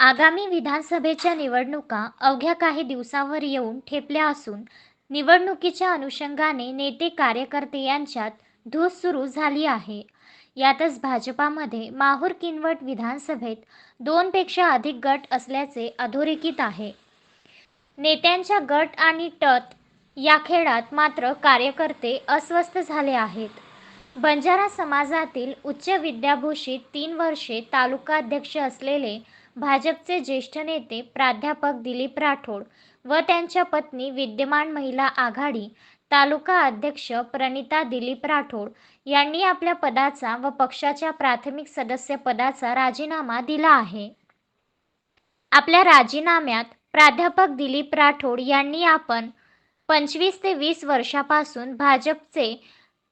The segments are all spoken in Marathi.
आगामी विधानसभेच्या निवडणुका अवघ्या काही दिवसांवर येऊन ठेपल्या असून निवडणुकीच्या अनुषंगाने नेते कार्यकर्ते यांच्यात धूस सुरू झाली आहे. यातच भाजपामध्ये माहूर किनवट विधानसभेत दोनपेक्षा अधिक गट असल्याचे अधोरेखित आहे. नेत्यांच्या गट आणि टत या खेळात मात्र कार्यकर्ते अस्वस्थ झाले आहेत. बंजारा समाजातील उच्च विद्याभूषित तीन वर्षे तालुका अध्यक्ष असलेले भाजपचे ज्येष्ठ नेते प्राध्यापक दिलीप राठोड व त्यांच्या पत्नी विद्यमान महिला आघाडी तालुका अध्यक्ष प्रणिता दिलीप राठोड यांनी आपल्या पदाचा व पक्षाच्या प्राथमिक सदस्य पदाचा राजीनामा दिला आहे. आपल्या राजीनाम्यात प्राध्यापक दिलीप राठोड यांनी आपण पंचवीस ते वीस वर्षापासून भाजपचे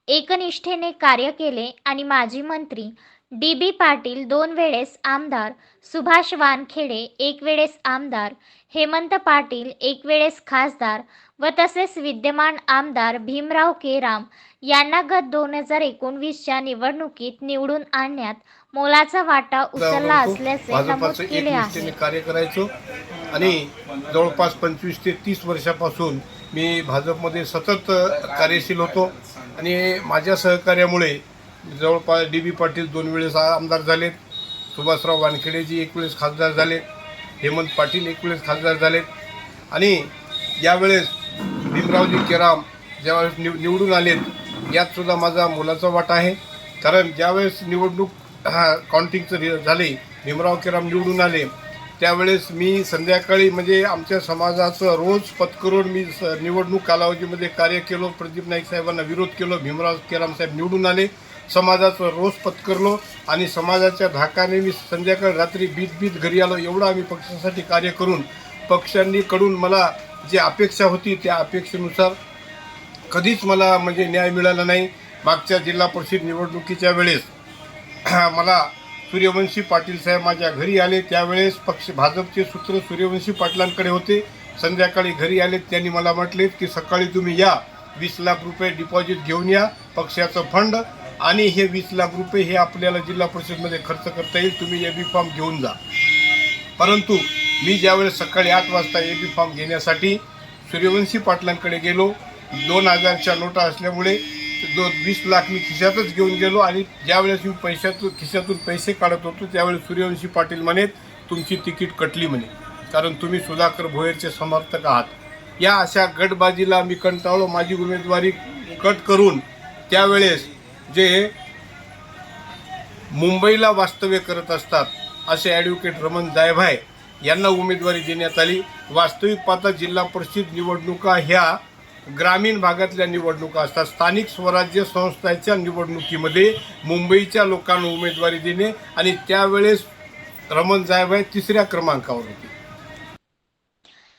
एकनिष्ठेने कार्य केले आणि माजी मंत्री डी बी पाटील दोन वेळेस आमदार सुभाष वानखेडे एक वेळेस आमदार हेमंत पाटील एक वेळेस खासदार व तसेच विद्यमान आमदार भीमराव केराम यांना गत दोन हजार एकोणवीसच्या निवडणुकीत निवडून आणण्यात मोलाचा वाटा उचलला असल्याचे नमूद केले आहे. कार्य करायचो आणि जवळपास पंचवीस ते तीस वर्षापासून मी भाजपमध्ये सतत कार्यशील होतो आणि माझ्या सहकार्यामुळे जवळपास डी बी पाटील दोन वेळेस आमदार झालेत. सुभाषराव वानखेडेजी एक वेळेस खासदार झाले हेमंत पाटील एक वेळेस खासदार झालेत. आणि यावेळेस भीमरावजी केराम ज्यावेळेस निव निवडून आलेत यात सुद्धा माझा मोलाचा वाटा आहे. कारण ज्यावेळेस निवडणूक हा काउंटिंगचं रि- झाले भीमराव केराम निवडून आले त्यावेळेस मी संध्याकाळी म्हणजे आमच्या समाजाचं रोज पत्करून मी स- निवडणूक कालावधीमध्ये कार्य केलो प्रदीप नाईक साहेबांना विरोध केलो भीमराव केराम साहेब निवडून आले. समाजाचं रोज पत्करलो आणि समाजाच्या धाकाने मी संध्याकाळ रात्री बीत बीत घरी आलो. एवढं आम्ही पक्षासाठी कार्य करून पक्षांनी कडून मला जी अपेक्षा होती त्या अपेक्षेनुसार कधीच मला म्हणजे न्याय मिळाला नाही. मागच्या जिल्हा परिषद निवडणुकीच्या वेळेस मला सूर्यवंशी पाटील साहेब माझ्या घरी आले. त्यावेळेस पक्ष भाजपचे सूत्र सूर्यवंशी पाटलांकडे होते. संध्याकाळी घरी आले त्यांनी मला म्हटले की सकाळी तुम्ही या. वीस लाख रुपये डिपॉझिट घेऊन या. पक्षाचं फंड आणि हे वीस लाख रुपये हे आपल्याला जिल्हा परिषदमध्ये खर्च करता येईल. तुम्ही ए बी फॉर्म घेऊन जा. परंतु मी ज्यावेळेस सकाळी आठ वाजता ए बी फॉर्म घेण्यासाठी सूर्यवंशी पाटलांकडे गेलो दोन हजारच्या नोटा असल्यामुळे दो वीस लाख मी खिशातच घेऊन गेलो आणि ज्यावेळेस मी पैशातून खिशातून पैसे काढत होतो त्यावेळेस सूर्यवंशी पाटील म्हणेत तुमची तिकीट कटली म्हणे. कारण तुम्ही सुधाकर भोयरचे समर्थक आहात. या अशा गटबाजीला मी कंटाळलो. माझी उमेदवारी कट करून त्यावेळेस जे मुंबईला वास्तव्य करत असतात असे ॲडव्होकेट रमण जायभाय यांना उमेदवारी देण्यात आली. वास्तविक पाहता जिल्हा परिषद निवडणुका ह्या ग्रामीण भागातल्या निवडणुका असतात. स्थानिक स्वराज्य संस्थांच्या निवडणुकीमध्ये मुंबईच्या लोकांना उमेदवारी देणे आणि त्यावेळेस रमण जायभाय तिसऱ्या क्रमांकावर होते.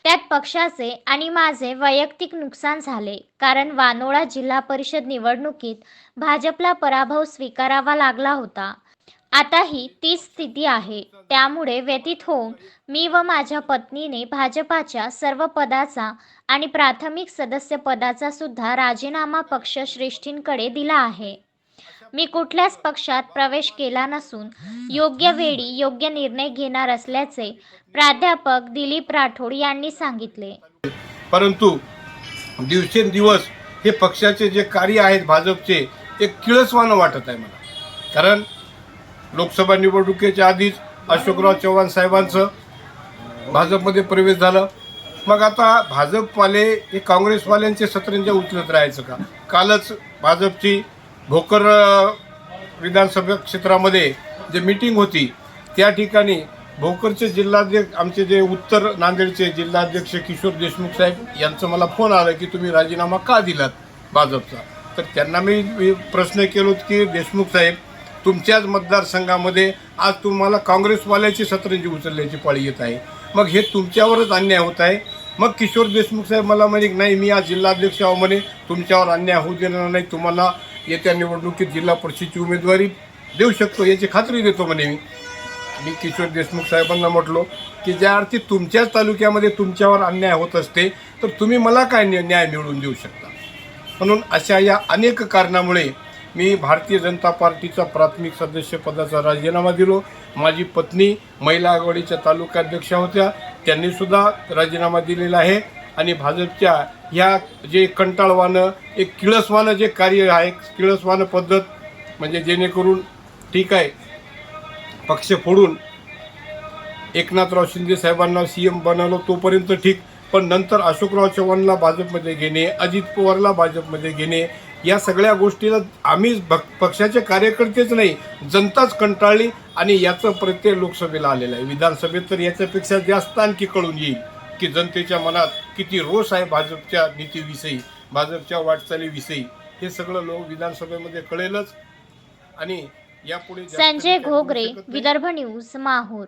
त्यात पक्षाचे आणि माझे वैयक्तिक नुकसान झाले कारण वानोळा जिल्हा परिषद निवडणुकीत भाजपला पराभव स्वीकारावा लागला होता. आताही तीच स्थिती आहे. त्यामुळे व्यतीत होऊन मी व माझ्या पत्नीने भाजपाच्या सर्व पदाचा आणि प्राथमिक सदस्य पदाचा सुद्धा राजीनामा पक्षश्रेष्ठींकडे दिला आहे. मी कुठल्याच पक्षात प्रवेश केला नसून योग्य वेळी योग्य निर्णय घेणार असल्याचे प्राध्यापक दिलीप राठोड यांनी सांगितले. परंतु दिवसेंदिवस हे पक्षाचे जे कार्य आहेत भाजपचे ते किळसवानं वाटत आहे मला. कारण लोकसभा निवडणुकीच्या आधीच अशोकराव चव्हाण साहेबांचं भाजपमध्ये प्रवेश झालं. मग आता भाजपवाले हे काँग्रेसवाल्यांचे सतरंजा उचलत राहायचं का? कालच भाजपची भोकर विधानसभा क्षेत्रामध्ये जे मीटिंग होती त्या ठिकाणी भोकरचे जिल्हाध्यक्ष आमचे जे उत्तर नांदेडचे जिल्हाध्यक्ष किशोर देशमुख साहेब यांचं मला फोन आला की तुम्ही राजीनामा का दिलात भाजपचा? तर त्यांना मी प्रश्न केलो की देशमुख साहेब तुमच्याच मतदारसंघामध्ये आज तुम्हाला काँग्रेसवाल्याची सतरंजी उचलल्याची पाळी येत आहे. मग हे तुमच्यावरच अन्याय होत आहे. मग किशोर देशमुख साहेब मला म्हणे नाही मी आज जिल्हाध्यक्ष आहो म्हणे. तुमच्यावर अन्याय होऊ देणार नाही. तुम्हाला येत्या निवडणुकीत जिल्हा परिषदची उमेदवारी देऊ शकतो याची खात्री देतो म्हणे मी. मी किशोर देशमुख साहेबांना म्हटलो की ज्या अर्थी तुमच्याच तालुक्यामध्ये तुमच्यावर अन्याय होत असते तर तुम्ही मला काय न्याय मिळवून देऊ शकता? म्हणून अशा या अनेक कारणामुळे मी भारतीय जनता पार्टीचा प्राथमिक सदस्य पदाचा राजीनामा दिलो. माझी पत्नी महिला आघाडीच्या तालुकाध्यक्षा होत्या त्यांनीसुद्धा राजीनामा दिलेला आहे. आणि भाजपच्या ह्या जे कंटाळवानं एक किळसवानं जे कार्य आहे किळसवानं पद्धत म्हणजे जेणेकरून ठीक आहे पक्ष फोडून एकनाथराव शिंदे साहेबांना सी एम बनवलं तोपर्यंत ठीक पण नंतर अशोकराव चव्हाणला भाजपमध्ये घेणे अजित पवारला भाजपमध्ये घेणे या सगळ्या गोष्टीला आम्ही भक- पक्षाचे कार्यकर्तेच नाही जनताच कंटाळली आणि याचं प्रत्येक लोकसभेला आलेलं आहे. विधानसभेत तर याच्यापेक्षा जास्त आणखी कळून येईल. की जनतेच्या मनात किती रोष आहे भाजपच्या नीतीविषयी भाजपच्या वाटचालीविषयी हे सगळं लोक विधानसभेमध्ये कळेलच आणि यापुढे संजय घोगरे. विदर्भ न्यूज माहूर